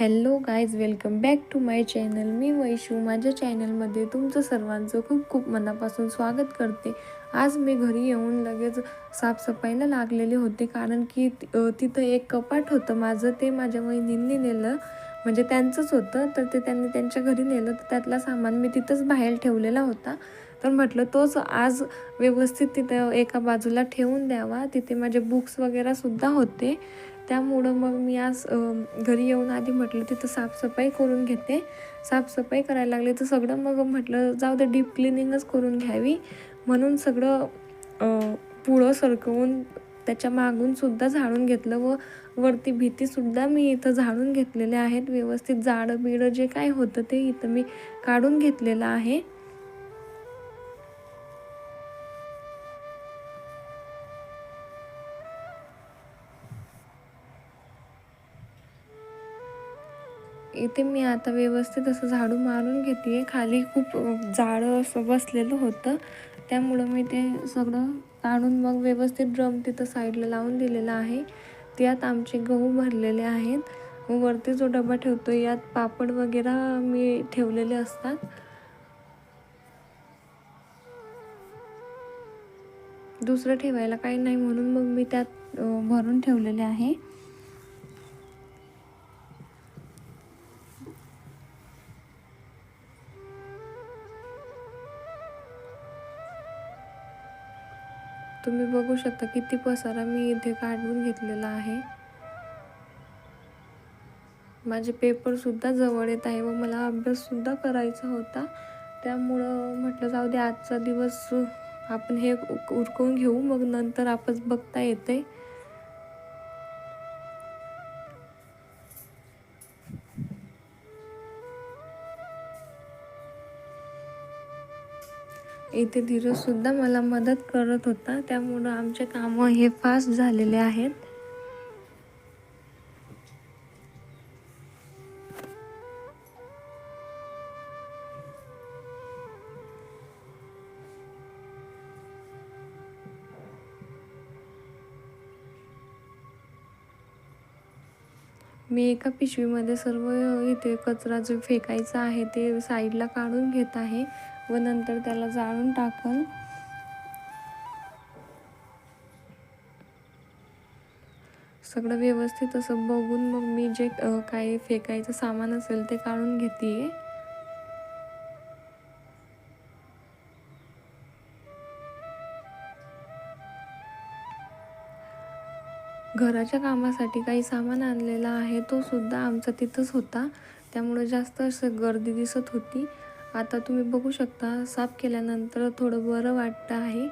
Hello guys welcome back to my channel. मी वैशू. माझ्या चॅनलमध्ये तुमचं सर्वांचं खूप खूप मनापासून स्वागत करते. आज मी घरी येऊन लगेच साफसफाईला लागलेले होते कारण की तिथं एक कपाट होतं माझं. ते माझ्या वहिनींनी नेलं. म्हणजे त्यांचंच होतं. तर ते त्यांनी त्यांच्या घरी नेलं. तर त्यातला सामान मी तिथंच बाहेर ठेवलेला होता. तर म्हटलं तोच आज व्यवस्थित तिथं एका बाजूला ठेवून द्यावा. तिथे माझे बुक्स वगैरेसुद्धा होते. त्यामुळं मग मी आज घरी येऊन आधी म्हटलं तिथं साफसफाई करून घेते. साफसफाई करायला लागले तर सगळं मग म्हटलं जाऊ दे डीप क्लिनिंगच करून घ्यावी. म्हणून सगळं पुळं पुढं सरकवून त्याच्या मागूनसुद्धा झाडून घेतलं व वरती भीतीसुद्धा मी इथं झाडून घेतलेले आहेत. व्यवस्थित जाडं बिडं जे काय होतं ते इथं मी काढून घेतलेलं आहे. इथे मी आता व्यवस्थित असं झाडू मारून घेते. खाली खूप जाळं असं बसलेलं होतं. त्यामुळं मी ते सगळं काढून मग व्यवस्थित ड्रम तिथं साईडला लावून दिलेला आहे. त्यात आमचे गहू भरलेले आहेत. वरती जो डबा ठेवतो यात पापड वगैरे मी ठेवलेले असतात. दुसरं ठेवायला काही नाही म्हणून मग मी त्यात भरून ठेवलेले आहे. तुम्ही बघू शकता किती पसारा मी इथे काढून घेतलेला आहे. माझे पेपरसुद्धा जवळ येत आहे व मला अभ्याससुद्धा करायचा होता. त्यामुळं म्हटलं जाऊ दे आजचा दिवस आपण हे उ- उरकून घेऊ मग नंतर आपण बघता येते इथे धीरज सुद्धा मला मदत करत होता. त्यामुळं आमचे कामं हे फास्ट झालेले आहेत. मी एका पिशवीमध्ये सर्व इथे कचरा जो फेकायचा आहे ते साईडला काढून घेत आहे. व नंतर त्याला जाळून टाकल. सगळं व्यवस्थित असं बघून मग मी जे काही फेकायचं सामान असेल ते काढून घेते घराच्या कामासाठी काही सामान आणलेला आहे तो सुद्धा आमचा तिथंच होता. त्यामुळे जास्त असं गर्दी दिसत होती. आता तुम्ही बघू शकता साफ केल्यानंतर थोडं बरं वाटतं आहे.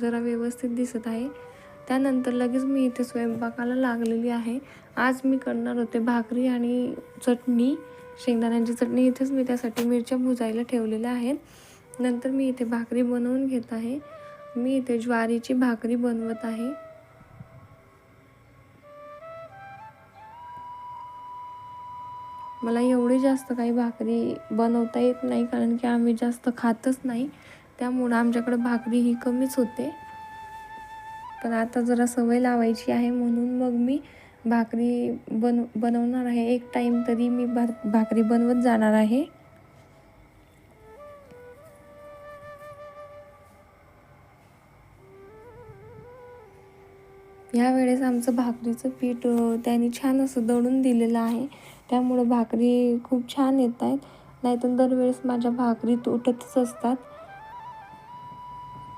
जरा व्यवस्थित दिसत आहे. त्यानंतर लगेच मी इथे स्वयंपाकाला लागलेली आहे. आज मी करणार होते भाकरी आणि चटणी. शेंगदाण्यांची चटणी इथेच मी त्यासाठी मिरच्या भुजायला ठेवलेल्या आहेत. नंतर मी इथे भाकरी बनवून घेत आहे. मी इथे ज्वारीची भाकरी बनवत आहे. मला एवढी जास्त काही भाकरी बनवता येत नाही कारण की आम्ही जास्त खातच नाही. त्यामुळं आमच्याकडे भाकरी ही कमीच होते. पण आता जरा सवय लावायची आहे म्हणून मग मी भाकरी बन बनवणार आहे. एक टाईम तरी मी भार भाकरी बनवत जाणार आहे. ह्या वेळेस आमचं भाकरीचं पीठ अ, त्यांनी छान असं दळून दिलेलं आहे. त्यामुळे भाकरी खूप छान येत आहेत. नाहीतर दरवेळेस माझ्या भाकरी तुटतच असतात.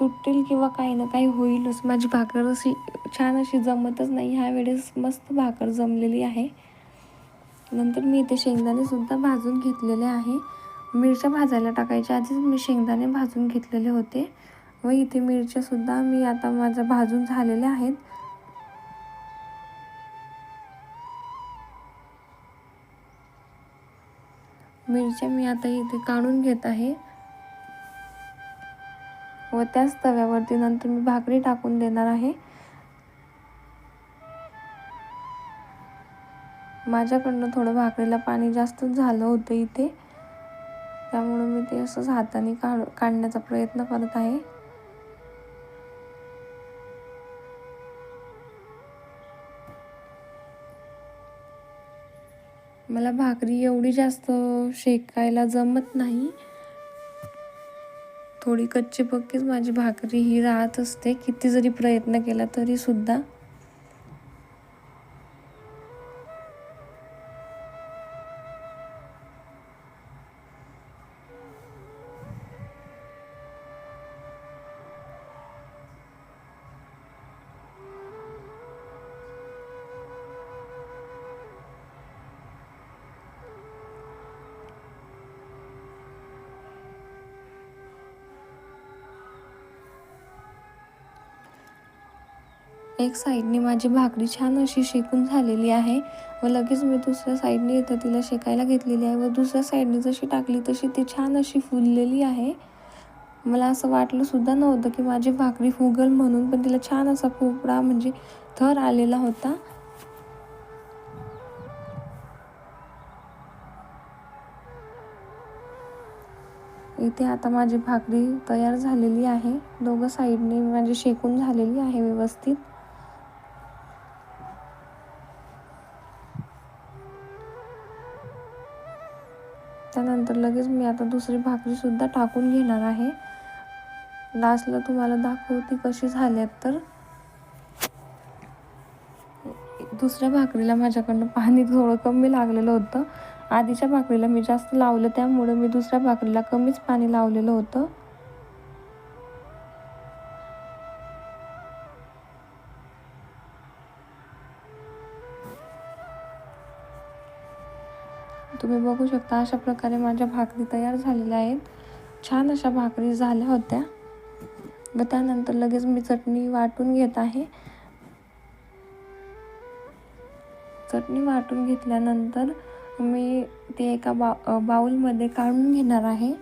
तुटतील किंवा काही ना काही होईलच. माझी भाकर अशी छान अशी जमतच नाही. ह्या वेळेस मस्त भाकर जमलेली आहे. नंतर मी इथे शेंगदाणेसुद्धा भाजून घेतलेले आहे. मिरच्या भाजायला टाकायच्या आधीच मी शेंगदाणे भाजून घेतलेले होते. व इथे मिरच्यासुद्धा मी आता माझ्या भाजून झालेल्या आहेत. मिरच्या मी आता इथे काढून घेत आहे. व त्याच तव्यावरती नंतर मी भाकरी टाकून देणार आहे. माझ्याकडनं थोडं भाकरीला पाणी जास्तच झालं होतं इथे. त्यामुळं मी ते असंच हाताने काढ काढण्याचा प्रयत्न करत आहे. मला भाकरी एवढी जास्त शेकायला जमत नाही. थोडी कच्ची पक्कीच माझी भाकरी ही राहत असते. किती जरी प्रयत्न केला तरीसुद्धा एक साईडने माझी भाकरी छान अशी शेकून झालेली आहे व लगेच मी दुसऱ्या साईडने येतं तिला शेकायला घेतलेली आहे व दुसऱ्या साईडने जशी टाकली तशी ती छान अशी फुललेली आहे. मला असं वाटलंसुद्धा नव्हतं की माझी भाकरी फुगल म्हणून पण तिला छान असा पोपडा म्हणजे थर आलेला होता. इथे आता माझी भाकरी तयार झालेली आहे. दोघं साईडने माझी शेकून झालेली आहे व्यवस्थित. त्यानंतर लगेच मी आता दुसरी भाकरीसुद्धा टाकून घेणार आहे. लास्टला तुम्हाला दाखवते कशी झाल्यात तर. दुसऱ्या भाकरीला माझ्याकडनं पाणी थोडं कमी लागलेलं होतं. आधीच्या भाकरीला मी जास्त लावलं त्यामुळे मी दुसऱ्या भाकरीला कमीच पाणी लावलेलं होतं. बघू शकता अशा प्रकारे माझ्या भाकरी तयार झालेल्या आहेत. छान अशा भाकरी झाल्या होत्या. व त्यानंतर लगेच मी चटणी वाटून घेत आहे. चटणी वाटून घेतल्यानंतर मी ते एका बा बाऊलमध्ये काढून घेणार आहे.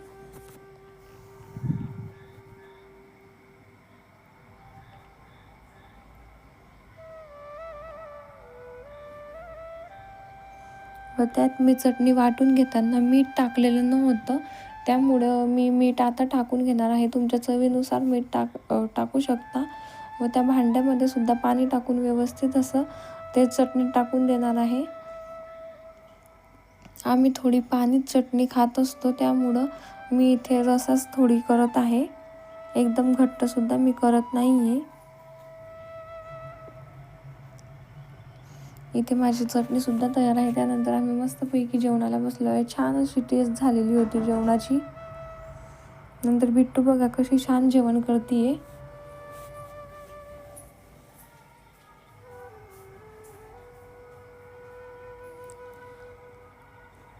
व त्यात मी चटणी वाटून घेताना मीठ टाकलेलं नव्हतं. त्यामुळं मी मीठ आता टाकून घेणार आहे. तुमच्या चवीनुसार मीठ टाक टाकू शकता. व त्या भांड्यामध्ये सुद्धा पाणी टाकून व्यवस्थित असं ते चटणी टाकून देणार आहे. आम्ही थोडी पाणीच चटणी खात असतो. त्यामुळं मी इथे रसाच थोडी करत आहे. एकदम घट्टसुद्धा मी करत नाही आहे इथे माझी चटणीसुद्धा तयार आहे. त्यानंतर आम्ही मस्तपैकी जेवणाला बसलो आहे छान अशी टेस्ट झालेली होती जेवणाची. नंतर बिट्टू बघा कशी छान जेवण करते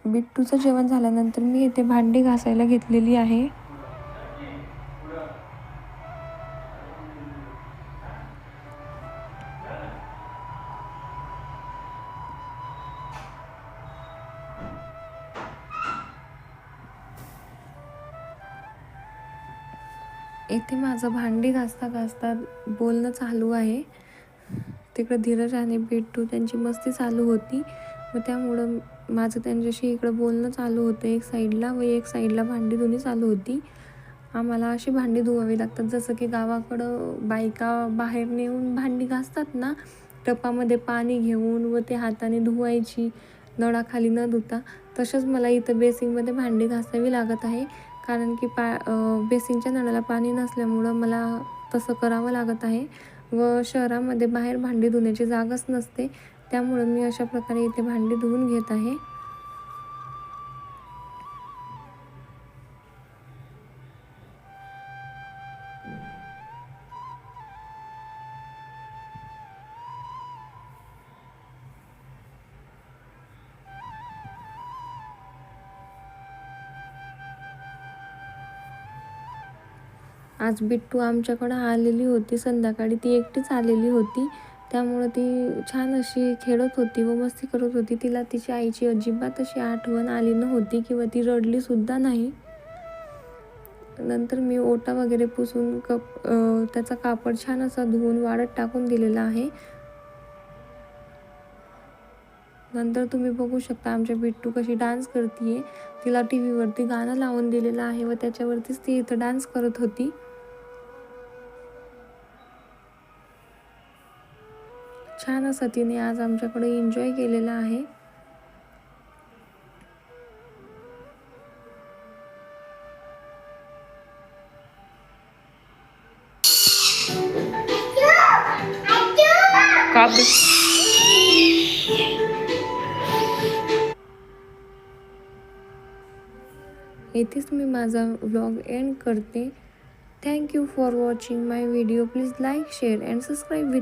बिट्टूचं जेवण झाल्यानंतर मी इथे भांडी घासायला घेतलेली आहे. येथे माझं भांडी घासता घासता बोलणं चालू आहे. तिकडं धीरज आणि बिट्टू त्यांची मस्ती चालू होती. व त्यामुळं माझं त्यांच्याशी इकडं बोलणं चालू होतं. एक साईडला व एक साईडला भांडी धुणी चालू होती. आम्हाला अशी भांडी धुवावी लागतात. जसं की गावाकडं बायका बाहेर नेऊन भांडी घासतात ना टपामध्ये पाणी घेऊन व ते हाताने धुवायची नळाखाली न धुता तसंच मला इथं बेसिंगमध्ये भांडी घासावी लागत आहे. कारण की पा बेसिनच्या नळाला पाणी नसल्यामुळं मला तसं करावं लागत आहे व शहरामध्ये बाहेर भांडी धुण्याची जागाच नसते. त्यामुळं मी अशा प्रकारे इथे भांडी धुवून घेत आहे. आज बिट्टू आमच्याकडं आलेली होती संध्याकाळी ती एकटीच आलेली होती. त्यामुळं ती छान अशी खेळत होती व मस्ती करत होती. तिला तिची आईची अजिबात अशी आठवण आली नव्हती किंवा ती रडलीसुद्धा नाही. नंतर मी ओटा वगैरे पुसून कप त्याचा कापड छान असा धुवून वाळत टाकून दिलेला आहे. नंतर तुम्ही बघू शकता आमच्या बिट्टू कशी डान्स करते तिला टी व्हीवरती गाणं लावून दिलेलं आहे व त्याच्यावरतीच ती इथं डान्स करत होती. छान असा तिने आज आमच्याकडे एन्जॉय केलेला आहे. येथेच मी माझा व्लॉग एंड करते. Thank you for watching my video please like share and subscribe with